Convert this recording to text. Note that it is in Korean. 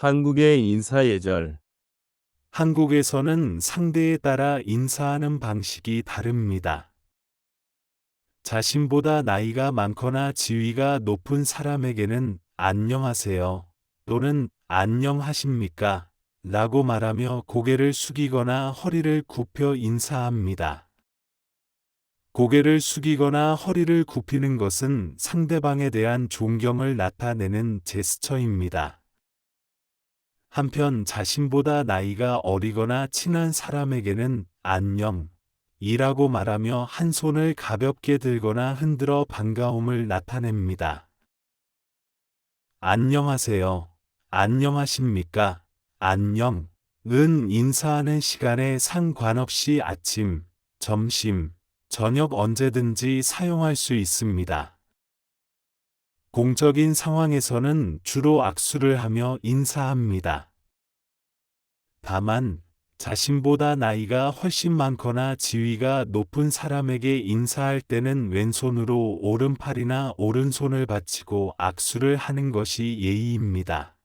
한국의 인사 예절. 한국에서는 상대에 따라 인사하는 방식이 다릅니다. 자신보다 나이가 많거나 지위가 높은 사람에게는 안녕하세요 또는 안녕하십니까 라고 말하며 고개를 숙이거나 허리를 굽혀 인사합니다. 고개를 숙이거나 허리를 굽히는 것은 상대방에 대한 존경을 나타내는 제스처입니다. 한편 자신보다 나이가 어리거나 친한 사람에게는 안녕 이라고 말하며 한 손을 가볍게 들거나 흔들어 반가움을 나타냅니다. 안녕하세요. 안녕하십니까? 안녕. 은 인사하는 시간에 상관없이 아침, 점심, 저녁 언제든지 사용할 수 있습니다. 공적인 상황에서는 주로 악수를 하며 인사합니다. 다만, 자신보다 나이가 훨씬 많거나 지위가 높은 사람에게 인사할 때는 왼손으로 오른팔이나 오른손을 받치고 악수를 하는 것이 예의입니다.